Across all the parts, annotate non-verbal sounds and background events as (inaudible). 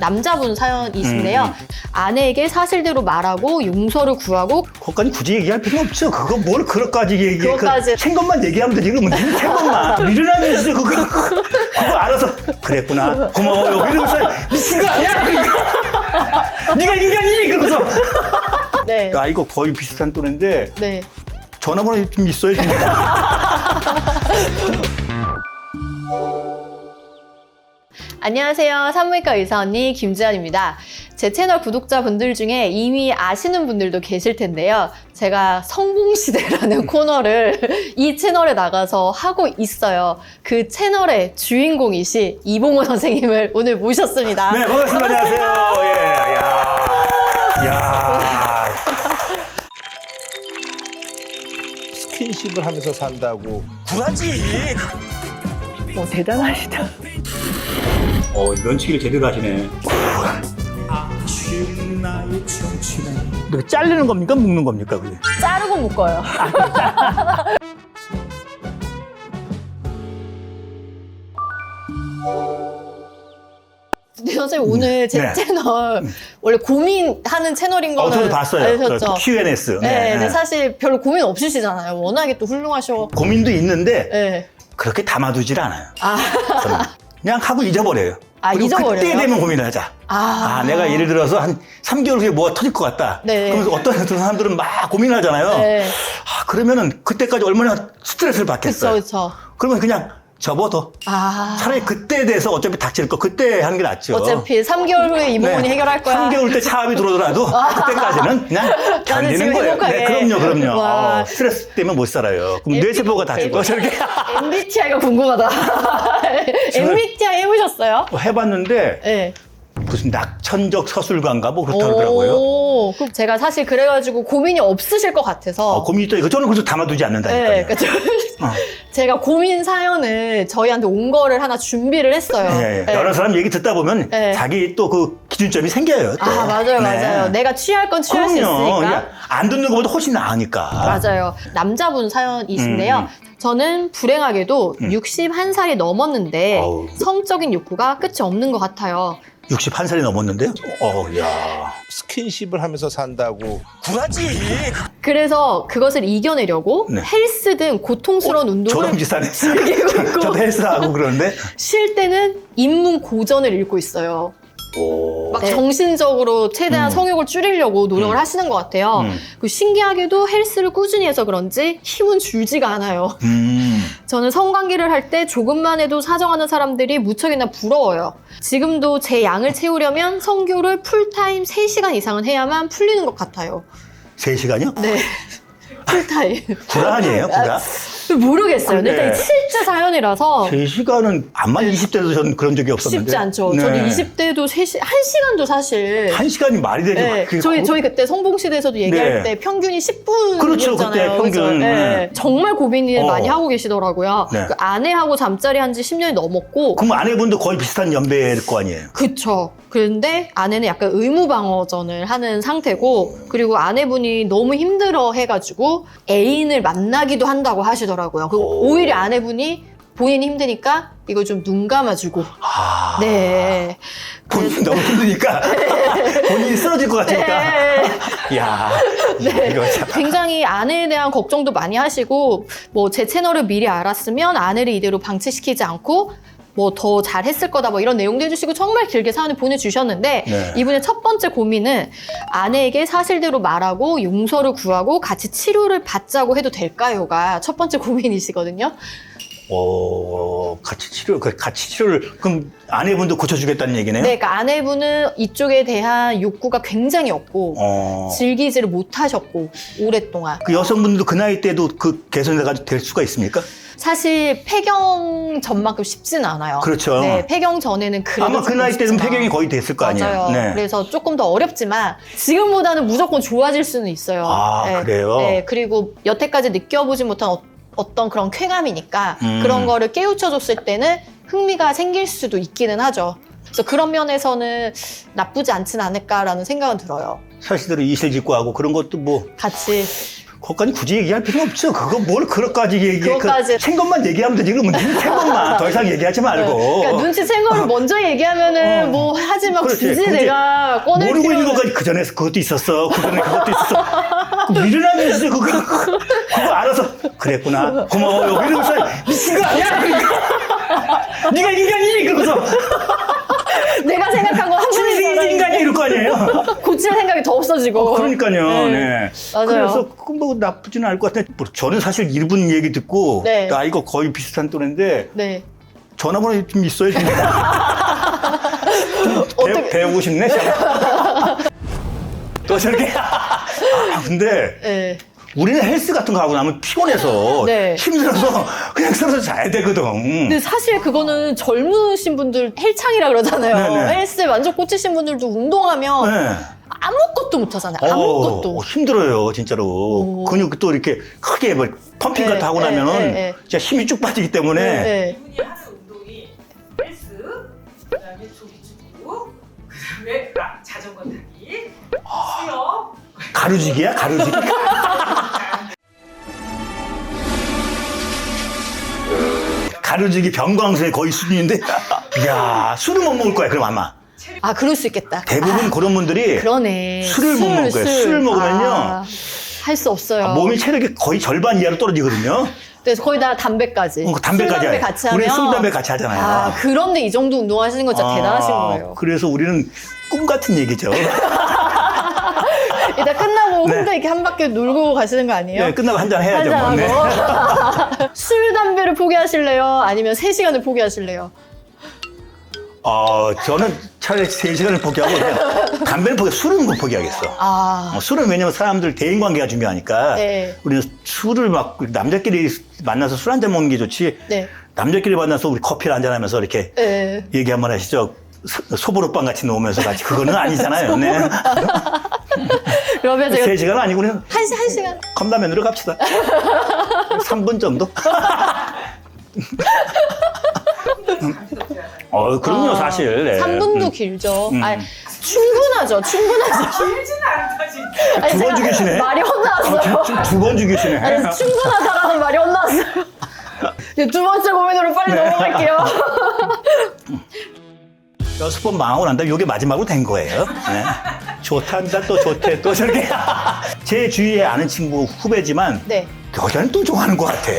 남자분 사연이신데요. 음. 아내에게 사실대로 말하고 용서를 구하고 그것까지 굳이 얘기할 필요 없죠. 그거 뭘 그것까지 얘기해. 그것까지. 그, 생 것만 얘기하면 되지. 그러면 생 것만. 미련한 짓을 그거, 그거, 그거 알아서. 그랬구나. 고마워요. 이러면서 미친 거 아니야? 그러니까. 네가 인간이니? 그러고서. 네. 아, 이거 거의 비슷한 또래인데 네. 전화번호 좀 있어요. (laughs) 안녕하세요. 산부인과 의사 언니 김지연입니다. 제 채널 구독자분들 중에 이미 아시는 분들도 계실 텐데요. 제가 성공시대라는 코너를 (laughs) 이 채널에 나가서 하고 있어요. 그 채널의 주인공이시 이봉호 선생님을 오늘 모셨습니다. 네, 반갑습니다. 안녕하세요. 예, 야. 야. 스킨십을 하면서 산다고 구하지. 어, 대단하시다. 어, 면치기를 제대로 하시네. 이거 자르는 겁니까? 묶는 겁니까? 그게? 자르고 묶어요. 근데 선생님 오늘 제 네. 채널 원래 고민하는 채널인 어, 거는 저도 봤어요. 알셨죠? 그 Q&S. 네, 근데 사실 별로 고민 없으시잖아요. 워낙에 또 훌륭하셔. 고민도 있는데 네. 그렇게 담아두질 않아요. 아, 저는. 그냥 하고 잊어버려요. 아, 그리고 잊어버려요? 그때 되면 고민을 하자. 아. 아, 내가 예를 들어서 한 3개월 후에 뭐가 터질 것 같다. 네. 그러면서 어떤 어떤 사람들은 막 고민을 하잖아요. 네. 아, 그러면은 그때까지 얼마나 스트레스를 그쵸, 받겠어요. 그쵸. 그러면 그냥 접어둬. 아. 차라리 그때에 대해서 어차피 닥칠 거 그때 하는 게 낫죠. 어차피 3개월 후에 이모분이 해결할 거야. 3개월 때 차압이 들어오더라도 (laughs) 그때까지는 그냥 견디는 지금 거예요. 행복하게. 네, 그럼요, 그럼요. 와. 어, 스트레스 때문에 못 살아요. 그럼 뇌세포가 다칠 거 저렇게 (laughs) MBTI가 궁금하다. (laughs) MBTI 해보셨어요? 해봤는데 네. 무슨 낙천적 서술가인가 뭐 그렇다 그러더라고요. 오, 그럼 제가 사실 그래가지고 고민이 없으실 것 같아서. 어, 고민이 또 이거 저는 그래서 담아두지 않는다니까요. 네, 그러니까 저- 어. (laughs) 제가 고민 사연을 저희한테 온 거를 하나 준비를 했어요. 예, 예. 네. 여러 사람 얘기 듣다 보면 네. 자기 또 그 기준점이 생겨요. 또. 아, 맞아요, 네. 맞아요. 내가 취할 건 취할 수 그럼요. 있으니까. 그냥 안 듣는 것보다 훨씬 나으니까. 맞아요. 남자분 사연이신데요. 음. 저는 불행하게도 61살이 넘었는데 어우. 성적인 욕구가 끝이 없는 것 같아요. 61살이 넘었는데요? 어, 야. 스킨십을 하면서 산다고 구하지. 그래서 그것을 이겨내려고 네. 헬스 등 고통스러운 운동을 저랑 비슷하네. (laughs) 즐기고 있고 저도 헬스하고 그러는데. 쉴 때는 인문 고전을 읽고 있어요. 오. 막 네. 정신적으로 최대한 음. 성욕을 줄이려고 노력을 음. 하시는 것 같아요. 음. 그 신기하게도 헬스를 꾸준히 해서 그런지 힘은 줄지가 않아요. 음. 저는 성관계를 할 때 조금만 해도 사정하는 사람들이 무척이나 부러워요. 지금도 제 양을 채우려면 성교를 풀타임 3시간 이상은 해야만 풀리는 것 같아요. 3시간이요? 네. (laughs) 풀타임. 아니에요, 구라? 모르겠어요. 근데. 일단 실제 사연이라서 3시간은 암만 20대도 저는 그런 적이 없었는데. 쉽지 않죠. 네. 저는 20대도 3시, 1시간도 사실. 1시간이 말이 되죠. 네, 그게 저희, 거- 저희 그때 성봉시대에서도 얘기할 네. 때 평균이 10분이었잖아요. 그렇죠, 그때 평균. 네. 정말 고민을 어. 많이 하고 계시더라고요. 네. 그 아내하고 잠자리 한 지 10년이 넘었고. 그럼 아내분도 거의 비슷한 연배일 거 아니에요? 그쵸. 그런데 아내는 약간 의무방어전을 하는 상태고, 그리고 아내분이 너무 힘들어 해가지고 애인을 만나기도 한다고 하시더라고요. 그리고 오. 오히려 아내분이 본인이 힘드니까 이거 좀 눈 감아주고. 아. 네. 본인이 너무 힘드니까. (laughs) 본인이 쓰러질 것 같으니까. 네. 야 (laughs) 참. 굉장히 아내에 대한 걱정도 많이 하시고 뭐 제 채널을 미리 알았으면 아내를 이대로 방치시키지 않고 뭐 더 잘했을 거다 뭐 이런 내용도 해주시고 정말 길게 사연을 보내주셨는데 네. 이분의 첫 번째 고민은 아내에게 사실대로 말하고 용서를 구하고 같이 치료를 받자고 해도 될까요가 첫 번째 고민이시거든요. 어, 같이 치료, 그 같이 치료를, 그럼 아내분도 고쳐주겠다는 얘기네요? 네, 그러니까 아내분은 이쪽에 대한 욕구가 굉장히 없고 어. 즐기지를 못하셨고 오랫동안 그 여성분들도 그 나이 때도 그 개선이 될 수가 있습니까? 사실 폐경 전만큼 쉽지는 않아요. 그렇죠. 네, 폐경 전에는 그래도 아마 그 나이 때는 쉽지만. 폐경이 거의 됐을 거 아니에요? 맞아요. 네. 그래서 조금 더 어렵지만 지금보다는 무조건 좋아질 수는 있어요. 아, 네. 그래요? 네, 그리고 여태까지 느껴보지 못한 어, 어떤 그런 쾌감이니까 음. 그런 거를 깨우쳐줬을 때는 흥미가 생길 수도 있기는 하죠. 그래서 그런 면에서는 나쁘지 않진 않을까라는 생각은 들어요. 사실대로 이실직고 하고 그런 것도 뭐 같이 그것까지 굳이 얘기할 필요 없죠. 그거 뭘 그것까지 얘기해. 그것까지. 그, 생 것만 얘기하면 되지. 그러면 생 것만. 더 이상 얘기하지 말고. 그러니까 눈치챈 거를 먼저 얘기하면은 어. 뭐 하지만 그렇지. 굳이 굳이 내가 꺼낼 모르고 있는 필요는 것까지 그 전에 그것도 있었어. 그 전에 그것도 (laughs) 있었어. 그 미련한 짓이 그거, 그거, 그거 알아서 그랬구나. 고마워요. 이러면서 미친 거 아니야? 그러니까. (laughs) 네가 인간이니? 그러면서 내가 생각한 거한 진짜 분이 인간이 이럴 거 아니에요? (laughs) 고칠 생각이 더 없어지고. 그러니까요. 네. 네. 맞아요. 그래서 그뭐 나쁘지는 않을 것 같아요. 뭐 저는 사실 이분 얘기 듣고 네. 나이가 거의 비슷한 또래인데 네. 전화번호 좀. (laughs) 좀. 좀 어떻게- 배, 배우고 싶네. (laughs) 또 저렇게. 아, 근데 네. 우리는 헬스 같은 거 하고 나면 피곤해서 (laughs) 네. 힘들어서 그냥 서서 자야 되거든. 근데 사실 그거는 젊으신 분들 헬창이라 그러잖아요. 네네. 헬스에 완전 꽂히신 분들도 운동하면 네. 아무것도 못 하잖아요. 어, 아무것도. 어, 힘들어요, 진짜로. 오. 근육 또 이렇게 크게 뭐 펌핑 네, 같은 거 하고 네, 나면은 네, 네. 진짜 힘이 쭉 빠지기 때문에 네. 이분이 하는 운동이 헬스, 그다음에 조기축구, 그다음에 아, 자전거 타기, 수영, 가루지기야, 가루지기. (laughs) 가루지기 병광수의 거의 수준인데, 이야, 술을 못 먹을 거야, 그럼 아마. 아, 그럴 수 있겠다. 대부분 그런 분들이 그러네. 술을 못 먹을 거예요. 술을 먹으면요. 할 수 없어요. 아, 몸이 체력이 거의 절반 이하로 떨어지거든요. 그래서 거의 다 담배까지. 어, 담배까지 술, 담배. 같이 하면. 우리 술, 담배 같이 하잖아요. 아, 그런데 이 정도 운동하시는 거 진짜 아, 대단하신 거예요. 그래서 우리는 꿈 같은 얘기죠. (laughs) 일단 끝나고 네. 혼자 이렇게 한 바퀴 놀고 가시는 거 아니에요? 네, 끝나고 한 잔 해야죠. 뭐. 네. 한잔하고. (laughs) 술, 담배를 포기하실래요? 아니면 3시간을 포기하실래요? 어, 저는 차라리 3시간을 포기하고 그냥 담배는 포기, 술은 못 포기하겠어. 아. 어, 술은 왜냐면 사람들 대인 관계가 중요하니까 네. 우리는 술을 막 남자끼리 만나서 술 한 잔 먹는 게 좋지. 네. 남자끼리 만나서 우리 커피를 한잔 하면서 이렇게 네. 얘기 한번 하시죠. 소- 소보루빵 같이 놓으면서 같이 그거는 아니잖아요. 네. (laughs) 그러면 제가 3시간 아니고 그냥 한, 시, 한 시간. 컵라면으로 갑시다. (laughs) 3분 정도? 어, 그럼요, 아, 사실. 네. 3분도 음. 길죠. 음. 아, 충분하죠. 충분하죠. 길지는 않다 진짜. 아니, 두번 죽이시네. 말이 혼나왔어요. 두번 죽이시네. 아니, 충분하다라는 말이 혼나왔어요. (laughs) 이제 두 번째 고민으로 빨리 네. 넘어갈게요. (laughs) 여섯 번 망하고 난 다음에 이게 마지막으로 된 거예요. 네. 좋단다, 또 좋대, 또 저렇게. (laughs) 제 주위에 아는 친구 후배지만 네. 여자는 또 좋아하는 것 같아.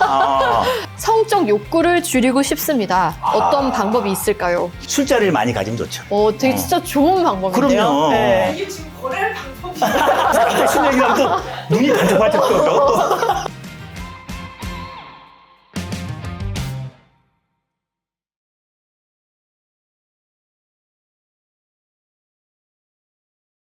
아, (laughs) 성적 욕구를 줄이고 싶습니다. 어떤 방법이 있을까요? 술자리를 많이 가지면 좋죠. 어, 되게 진짜 좋은 방법인데요. 그럼요. 네. 이게 지금 권할 방법이야. 대신 얘기하면 또 눈이 반짝반짝 떠요. 또. (laughs)